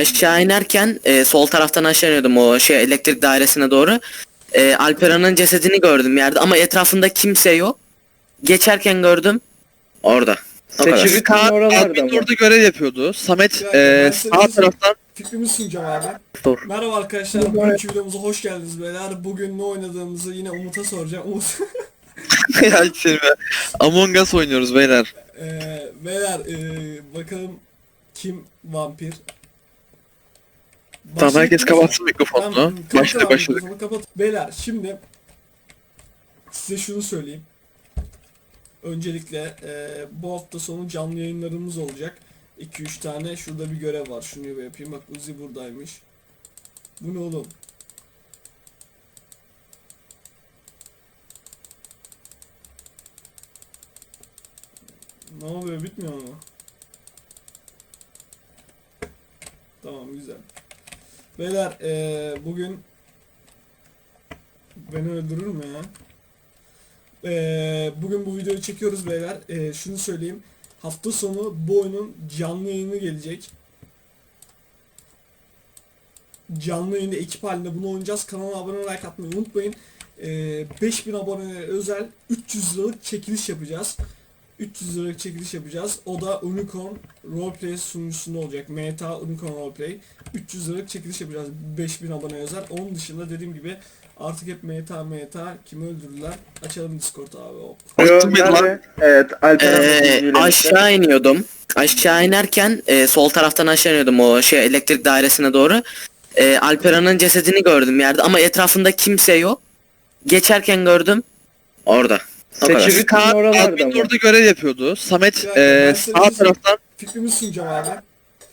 aşağı inerken e, sol taraftan aşağı iniyordum o şey elektrik dairesine doğru. E, Alperan'ın cesedini gördüm yerde ama etrafında kimse yok. Geçerken gördüm. Orada. O kadar. Security Kaan oralarda admin mı? orada görev yapıyordu. Samet Ya, eee size sağ taraftan Fikrimi sunacağım abi. Sor. Merhaba arkadaşlar, bugünkü videomuza hoş geldiniz beyler. Bugün ne oynadığımızı yine Umut'a soracağım. Umut, be. Among Us oynuyoruz beyler. eee beyler eee, bakalım kim vampir? Tamam herkes kapatsın mikrofonunu. Tamam, Başladık başladık. kapat. Beyler şimdi size şunu söyleyeyim. Öncelikle eee, bu hafta sonu canlı yayınlarımız olacak. 2-3 tane şurada bir görev var. Şunu bir yapayım. Bak Uzi buradaymış. Bu ne oğlum? Ne oluyor bitmiyor mu? Tamam güzel. Beyler eee, bugün beni öldürür mü ya? Eee, bugün bu videoyu çekiyoruz beyler. Eee, şunu söyleyeyim. Hafta sonu bu oyunun canlı yayını gelecek. Canlı yayında ekip halinde bunu oynayacağız. Kanala abone like atmayı unutmayın. Eee 5000 aboneye özel 300 liralık çekiliş yapacağız. 300 liralık çekiliş yapacağız. O da Unicorn Roleplay sunucusunda olacak. Meta Unicorn Roleplay. 300 liralık çekiliş yapacağız 5000 abone özel. Onun dışında dediğim gibi artık hep meta meta kimi öldürdüler. Açalım Discord abi hop. Lan. Evet Alperen Ee, aşağı iniyordum. Aşağı inerken e, sol taraftan aşağı iniyordum o şey elektrik dairesine doğru. E, Alperan'ın cesedini gördüm yerde ama etrafında kimse yok. Geçerken gördüm. Orada. Security Kaan oralarda admin orada görev yapıyordu. Samet size sağ taraftan Fikrimi sunacağım abi.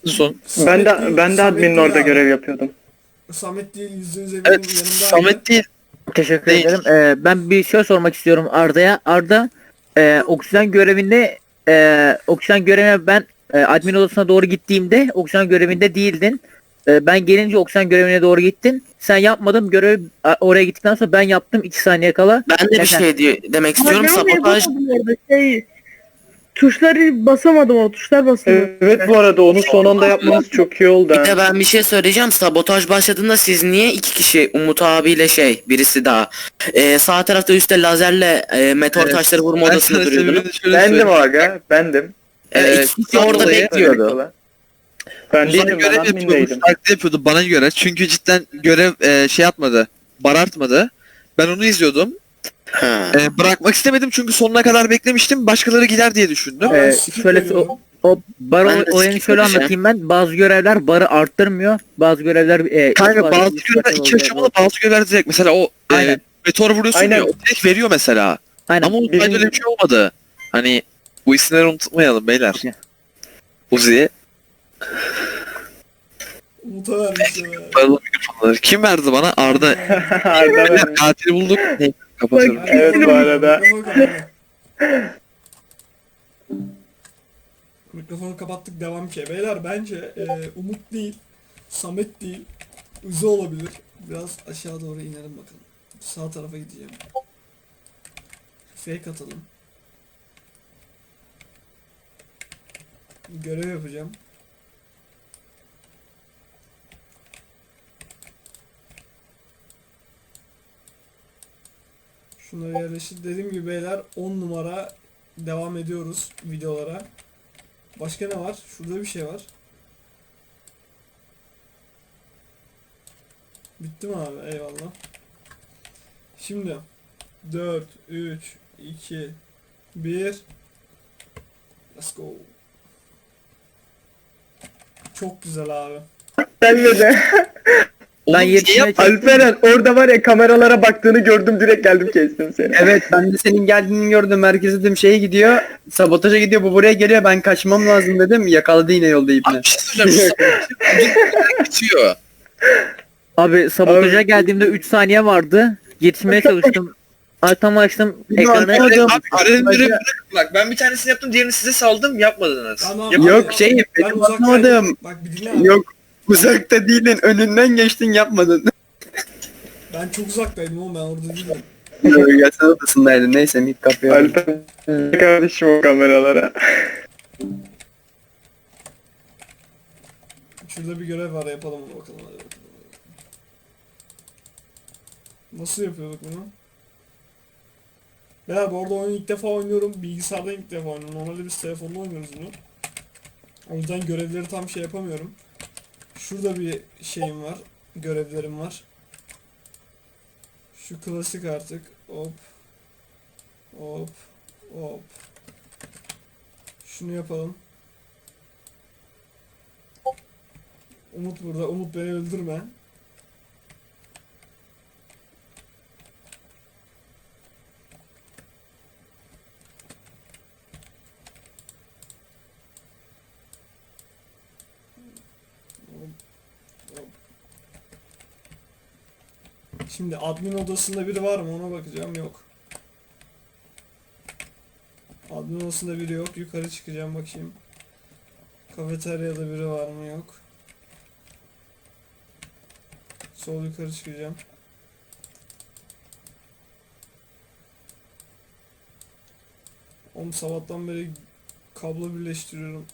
son. Ben de değil- ben de değil orada abi. görev yapıyordum. Samet değil yüzde yüz eminim Evet. Samet değil. Teşekkür Değil. ederim. Ee, ben bir şey sormak istiyorum Arda'ya. Arda, e, oksijen görevinde, e, oksijen görevine ben e, admin odasına doğru gittiğimde oksijen görevinde değildin. E, ben gelince oksijen görevine doğru gittin. Sen yapmadın. Görev oraya gittikten sonra ben yaptım 2 saniye kala. Ben de bir Neden? şey diye, demek istiyorum. ben Sabotaj orada. Şey, tuşları basamadım o tuşlar basamadım. Evet bu arada onu son anda yapmanız çok iyi oldu. Bir de ben bir şey söyleyeceğim. Sabotaj başladığında siz niye iki kişi Umut abiyle şey birisi daha e, sağ tarafta üstte lazerle e, meteor Evet. taşları vurma Ben odasında duruyordunuz. Bendim söyleyeyim. aga bendim. Evet, Ee, orada bekliyordu. Ben Uzay değilim görev ben yapıyordu. admindeydim. Yapıyordu bana göre. Çünkü cidden görev eee, şey yapmadı. Barartmadı. Ben onu izliyordum. Ha. Eee, bırakmak istemedim çünkü sonuna kadar beklemiştim. Başkaları gider diye düşündüm. Ben Ee, şöyle o, o bar Ben de olayını skip şöyle anlatayım ben. Bazı görevler barı arttırmıyor. Bazı görevler e, Kanka bazı- görevler iki aşamalı bazı görevler direkt. Mesela o eee, Aynen. meteor vuruyorsun Aynen. ya o direkt veriyor mesela. Aynen. Ama o Bizim- öyle bir şey olmadı. Hani bu isimleri unutmayalım beyler. Uzi. Umut'a vermiş ya. Mikrofonları. Kim verdi bana? Arda. Arda ben. Katili bulduk. Neyse, Kapatıyorum. Bak- Evet bu arada. Mikrofonu kapat. Mikrofonu kapattık devam ki. Beyler bence e, Umut değil, Samet değil, Uzi olabilir. Biraz aşağı doğru inelim bakalım. Sağ tarafa gideceğim. Fake atalım. Görev yapacağım. Şunları yerleştir. Dediğim gibi beyler 10 numara devam ediyoruz videolara. Başka ne var? Şurada bir şey var. Bitti mi abi? Eyvallah. Şimdi 4 3 2 1 Let's go. Çok güzel abi. Sen de. Ben Oğlum, şey yap- Alperen orada var ya kameralara baktığını gördüm direkt geldim kestim seni. Evet ben de senin geldiğini gördüm. Merkez dedim şeye gidiyor. Sabotaja gidiyor. Bu buraya geliyor. Ben kaçmam lazım dedim. Yakaladı yine yolda Abi ipne. bir şey söyleyeceğim. Şu bitiyor. Abi sabotaja Abi- geldiğimde 3 saniye vardı. Yetişmeye çalıştım. Arkama açtım ekranı. Abi görevleri bak ben bir tanesini yaptım diğerini size saldım yapmadınız. Tamam, Yapmadınız. Yok, şey, ben benim uzaktaydım. anlamadım. Bak bir dinle abi. Yok uzakta değilin. Önünden geçtin yapmadın. Ben çok uzaktaydım oğlum ben orada. Yok yatağın odasındaydın. Neyse mik kapıyor. Alperen kardeşim o kameralara. Şurada bir görev var yapalım onu bakalım hadi bakalım. Nasıl yapıyorduk bunu? Ya bu arada oyunu ilk defa oynuyorum. Bilgisayarda ilk defa oynuyorum. Normalde biz telefonda oynuyoruz bunu. O yüzden görevleri tam şey yapamıyorum. Şurada bir şeyim var. Görevlerim var. Şu klasik artık. Hop. Hop. Hop. Şunu yapalım. Umut burada. Umut beni öldürme. Şimdi admin odasında biri var mı ona bakacağım yok. Admin odasında biri yok. Yukarı çıkacağım bakayım. Kafeteryada biri var mı yok. Sol yukarı çıkacağım. Oğlum sabahtan beri kablo birleştiriyorum.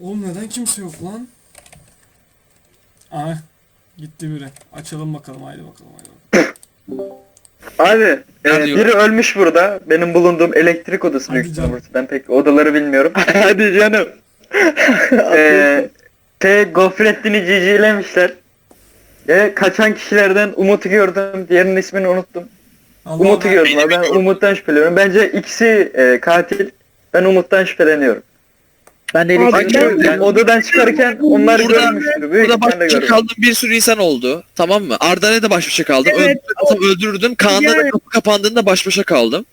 Oğlum neden kimse yok lan? Aa gitti biri. Açalım bakalım haydi bakalım haydi bakalım. Abi e, Hadi biri ölmüş burada. Benim bulunduğum elektrik odası büyük ihtimalle burası. Ben pek odaları bilmiyorum. Hadi canım. e, T Gofrettin'i cicilemişler. E, kaçan kişilerden Umut'u gördüm. Diğerinin ismini unuttum. Allah Umut'u Allah. gördüm. abi. Ben Umut'tan şüpheleniyorum. Bence ikisi e, katil. Ben Umut'tan şüpheleniyorum. Ben de Abi elektrik ben- Yani odadan çıkarken onlar Burada- görmüştür. Büyük Burada baş başa kaldığım bir sürü insan oldu. Tamam mı? Arda'ya da baş başa kaldım. Evet. Öldürürdüm. Kaan'la da Yani- kapı kapandığında baş başa kaldım.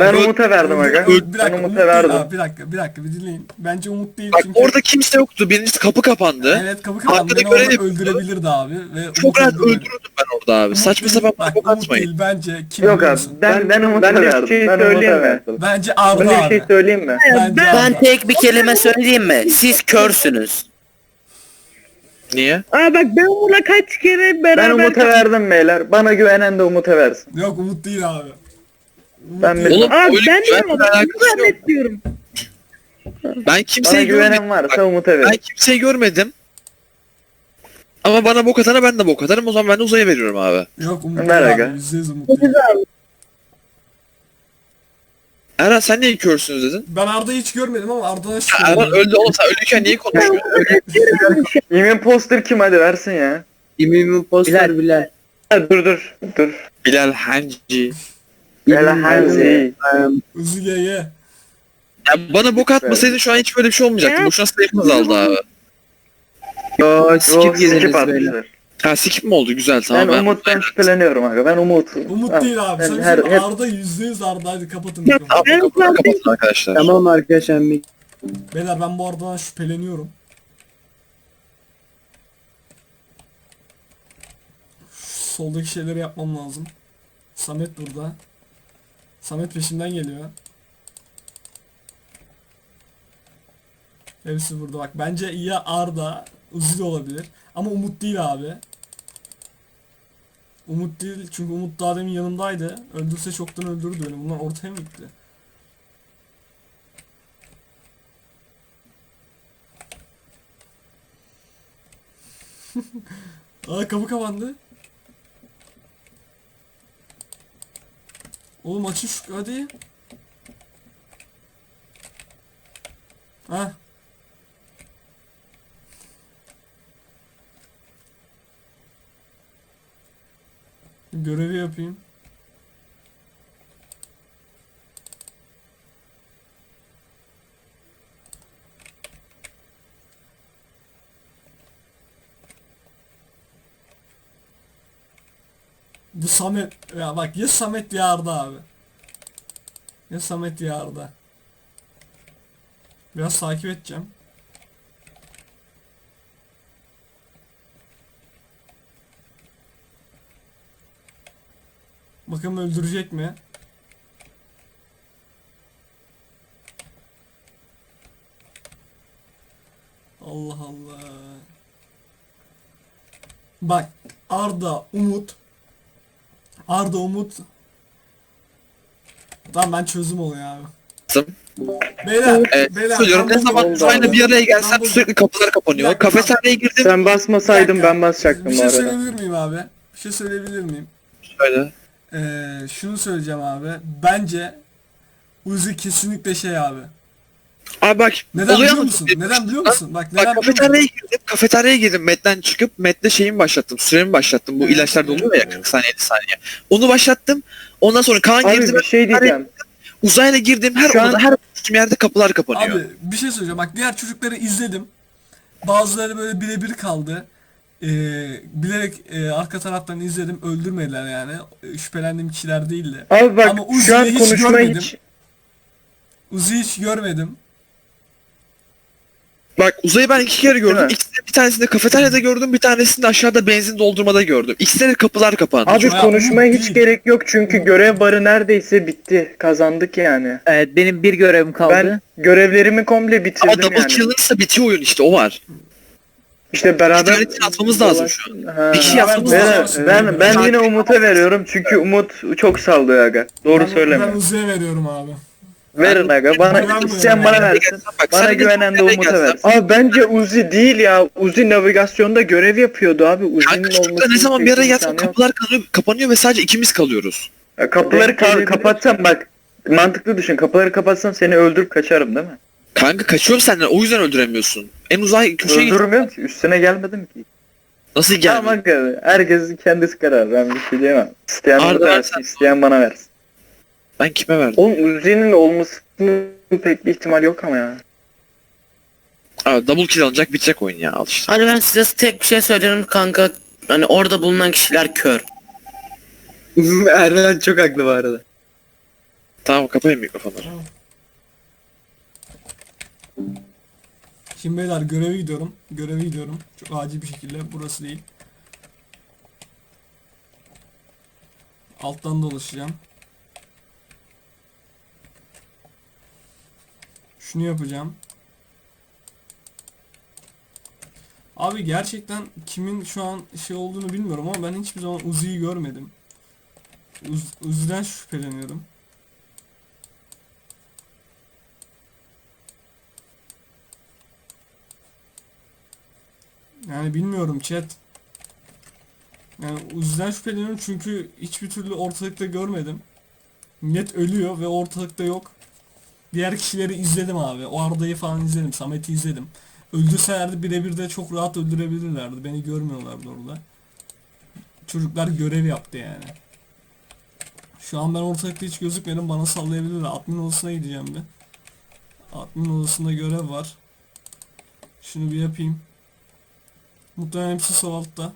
Ben Umut'a verdim aga. Bir Ben dakika Umut'a Umut verdim. abi, bir dakika bir dakika bir dinleyin. Bence Umut değil Bak çünkü. orada kimse yoktu. Birincisi kapı kapandı. Evet kapı kapandı. Arkada Beni orada görev öldürebilirdi abi. Ve Çok rahat öldürürdüm ben orada abi. Umut Saçma değil, sapan bak, bok Umut atmayın. değil bence kim Yok abi ben ben Umut'a Ben de bir verdim. şey ben söyleyeyim Umut'a mi? verdim. Bence Ben Arda bir abi. şey söyleyeyim mi? Bence Ben- Ben tek bir kelime söyleyeyim mi? Siz körsünüz. Niye? Aa bak ben onunla kaç kere beraber Ben Umut'a verdim beyler. Bana güvenen de Umut'a versin. Yok Umut değil abi. Ben bir- Oğlum öyle ben de güvenle ben yok. zannediyorum. Ben Bana kimseyi görmedim. güvenen varsa Umut'a Ben verin. kimseyi görmedim. Ama bana bok atana ben de bok atarım. O zaman ben de uzaya veriyorum abi. Yok Umut Ver değil aga. abi. Yüzde yüz Umut değil. Erhan sen niye körsünüz dedin? Ben Arda'yı hiç görmedim ama Arda'dan Erhan şüpheleniyorum. öldü oğlum sen ölürken niye konuşuyorsun? Emin poster kim hadi versin ya. İmim poster Bilal. Ha, dur dur dur. Bilal Hancı. Bela Hanzi. Hızlı GG. Ya bana bok atmasaydın şu an hiç böyle bir şey olmayacaktı. Ya. Boşuna sayım azaldı abi. Yo skip skip atmışlar. Ha skip mi oldu? Güzel tamam. Ben Ben, Umut'tan şüpheleniyorum aga. Ben Umut. Umut değil abi. Sen her- her, Arda yüzde yüz Arda. Hadi kapatın kapatın, zaten- kapatın arkadaşlar. Tamam arkadaşlar Beyler ben bu Arda'dan şüpheleniyorum. Soldaki şeyleri yapmam lazım. Samet burada. Samet peşimden geliyor. Hepsi burada bak. Bence ya Arda, Uzi de olabilir. Ama Umut değil abi. Umut değil çünkü Umut daha demin yanımdaydı. Öldürse çoktan öldürdü beni. Bunlar ortaya mı gitti? Aa kapı kapandı. Oğlum açın şu hadi. Ha. Görevi yapayım. Samet ya bak ya Samet ya abi. Ya Samet ya. Biraz takip edeceğim. Bakalım öldürecek mi? Allah Allah. Bak Arda, Umut. Arda, Umut. Tamam ben çözüm oluyor abi. Beyler, Evet, beyler. söylüyorum ne ben zaman buldum. Uzayla bir araya gelsem Ben buldum. sürekli kapılar kapanıyor. dakika, Kafeteryaya girdim. Sen basmasaydın ben basacaktım Bir bu şey arada. söyleyebilir miyim abi? Bir şey söyleyebilir miyim? Şöyle. Ee, şunu söyleyeceğim abi. Bence Uzi kesinlikle şey abi. Abi bak Neden oluyor biliyor mu? musun? Neden biliyor musun? Bak neden Bak biliyor musun? kafeteryaya girdim. Kafeteryaya girdim. Met'ten çıkıp Met'te şeyimi başlattım. Süremi başlattım. Bu Evet, ilaçlarda oluyor ya evet. 40 saniye 50 saniye. Onu başlattım. Ondan sonra Kaan Abi girdi. bir şey diyeceğim. Uzayla girdim. Her Şu an- odada her gittiğim yerde kapılar kapanıyor. Abi bir şey söyleyeceğim. Bak diğer çocukları izledim. Bazıları böyle birebir kaldı. Ee, bilerek e, arka taraftan izledim. Öldürmediler yani. Şüphelendiğim kişiler değildi. Abi bak Ama Uzi'yi şu an hiç konuşma görmedim. hiç Uzi hiç görmedim. Bak Uzay'ı ben iki kere gördüm. İkisini bir tanesini kafeteryada gördüm. Bir tanesini de aşağıda benzin doldurmada gördüm. İkisinde de kapılar kapandı. Abi Ya, konuşmaya hiç değil. gerek yok çünkü görev barı neredeyse bitti. Kazandık yani. Evet benim bir görevim kaldı. Ben görevlerimi komple Ama bitirdim double yani. killer'sa bitiyor oyun işte o var. İşte beraber İki tanesini atmamız lazım şu an. Ha. Bir kişi yapmamız Ben, lazım. ben, ben yine Umut'a veriyorum çünkü Umut çok sallıyor aga. Doğru Ben- söyleme. Ben Uzi'ye veriyorum abi. Verin aga. Bana isteyen bana versin. Bak, Bana güvenen de Umut'a versin. Abi bence Uzi değil ya. Uzi navigasyonda görev yapıyordu abi. Uzi'nin olması ne zaman bir araya gelsem kapılar kapanıyor, kapanıyor ve sadece ikimiz kalıyoruz. Ya Kapıları ka- kapatsam bak. Mantıklı düşün. Kapıları kapatsam seni öldürüp kaçarım değil mi? Kanka kaçıyorum senden o yüzden öldüremiyorsun. En uzay köşeye. Öldürmüyorum ki. Üstüne gelmedim ki. Nasıl Tamam gelmiyor? aga. Herkesin kendisi karar. Ben bir şey diyemem. İsteyen Arda versin. isteyen bana versin. Ben kime verdim? Oğlum Uzi'nin olmasının pek bir ihtimal yok ama ya. Abi double kill alınacak bitecek oyun ya al işte. Hani ben size tek bir şey söylüyorum kanka. Hani orada bulunan kişiler kör. Erden çok haklı bu arada. Tamam kapayın mikrofonları. Şimdi beyler göreve gidiyorum. Göreve gidiyorum. Çok acil bir şekilde. Burası değil. Alttan dolaşacağım. Şunu yapacağım. Abi gerçekten kimin şu an şey olduğunu bilmiyorum ama ben hiçbir zaman Uzi'yi görmedim. Uz Uzi'den şüpheleniyorum. Yani bilmiyorum chat. Yani Uzi'den şüpheleniyorum çünkü hiçbir türlü ortalıkta görmedim. Millet ölüyor ve ortalıkta yok. Diğer kişileri izledim abi. O Arda'yı falan izledim. Samet'i izledim. Öldürselerdi birebir de çok rahat öldürebilirlerdi. Beni görmüyorlardı orada. Çocuklar görev yaptı yani. Şu an ben ortalıkta hiç gözükmedim. Bana sallayabilirler. Admin odasına gideceğim bir. Admin odasında görev var. Şunu bir yapayım. Muhtemelen hepsi sol altta.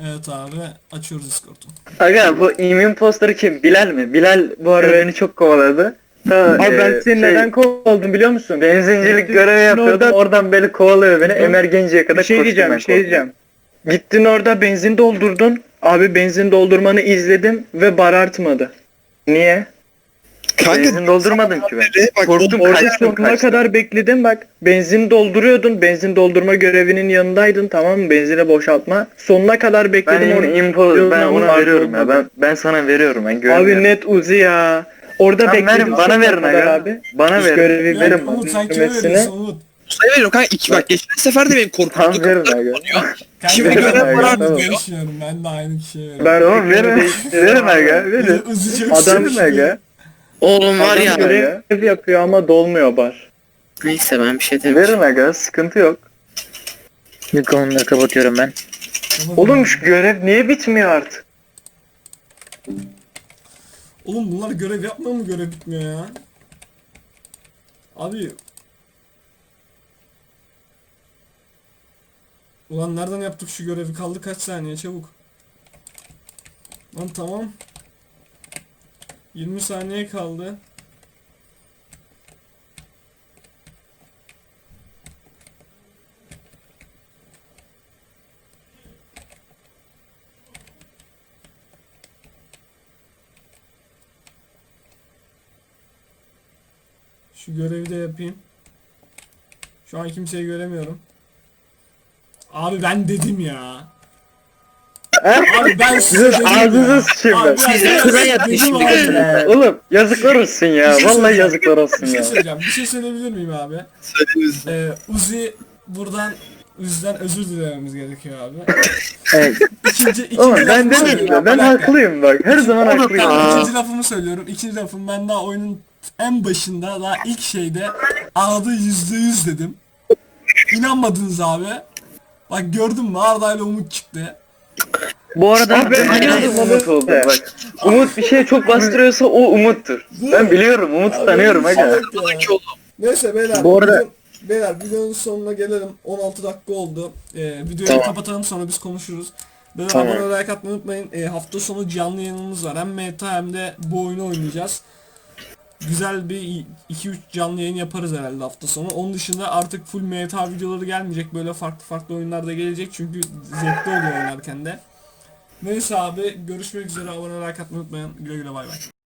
Evet abi açıyoruz Discord'u. Aga bu immune poster'ı kim? Bilal mi? Bilal bu arada beni çok kovaladı. Abi ben senin neden kovaladım biliyor musun? Benzincilik görevi yapıyordum. Oradan beni kovalıyor beni. Emer Genci'ye kadar Bir şey diyeceğim, bir şey diyeceğim. Gittin orada benzin doldurdun. Abi benzin doldurmanı izledim ve bar artmadı. Niye? benzin doldurmadın ki ben. Bak, Korktum orada kaçtım, sonuna kaçtım. kadar bekledim bak. Benzin dolduruyordun. Benzin doldurma görevinin yanındaydın tamam mı? Benzine boşaltma. Sonuna kadar bekledim. Ben orada. info ben ona veriyorum ya. Ben ben sana veriyorum ben Abi net Uzi ya. Orada Tamam, bekledim. bana verin aga. abi. Bana Biz verin. görevi verin. Umut sen kime veriyorsun Umut? Sayı veriyorum kanka iki bak geçen sefer de benim korkuttu Tamam, verin aga. Şimdi mı? tamam. Değişmiyorum. Ben de aynı kişiye veriyorum. Ben Tamam verin. verin aga verin. Adam sinirli. aga. Oğlum var ya. görev yapıyor ama dolmuyor bar. Neyse ben bir şey demiyorum. Verin aga sıkıntı yok. Mikrofonları kapatıyorum ben. Oğlum şu görev niye bitmiyor artık? Oğlum bunlar görev yapmıyor mu görev bitmiyor ya? Abi Ulan nereden yaptık şu görevi? Kaldı kaç saniye çabuk. Lan tamam. 20 saniye kaldı. Şu görevi de yapayım. Şu an kimseyi göremiyorum. Abi ben dedim ya. Abi ben size Siz dedim ağzınıza sıçayım Abi ben. size abi. gibi. Oğlum yazıklar olsun ya. Bir şey Vallahi söyleyeceğim. yazıklar olsun Bir şey ya. söyleyeceğim. Bir şey söyleyebilir miyim abi? Söyleyiniz. Ee, Uzi buradan Uzi'den özür dilememiz gerekiyor abi. Evet. İkinci, ikinci Oğlum ben lafımı dedim söylüyorum. ya ben Bir dakika. haklıyım bak. Her zaman Oğlum, haklıyım. tamam, ikinci lafımı söylüyorum. İkinci lafım ben daha oyunun en başında daha ilk şeyde Arda yüzde yüz dedim. İnanmadınız abi. Bak gördün mü Arda ile Umut çıktı. Bu arada Abi ben biliyordum Umut oldu bak. Umut bir şeye çok bastırıyorsa o Umut'tur. Ben biliyorum Umut'u tanıyorum ya. Neyse beyler. Bu arada- Beyler videonun sonuna gelelim. 16 dakika oldu. Ee, videoyu Tamam. kapatalım sonra biz konuşuruz. Beyler Tamam. abone olmayı like atmayı unutmayın. Ee, hafta sonu canlı yayınımız var. Hem meta hem de bu oyunu oynayacağız. Güzel bir 2-3 canlı yayın yaparız herhalde hafta sonu. Onun dışında artık full meta videoları gelmeyecek. Böyle farklı farklı oyunlar da gelecek. Çünkü zevkli oluyor oynarken de. Neyse abi görüşmek üzere. Abone like atmayı unutmayın. Güle güle bay bay.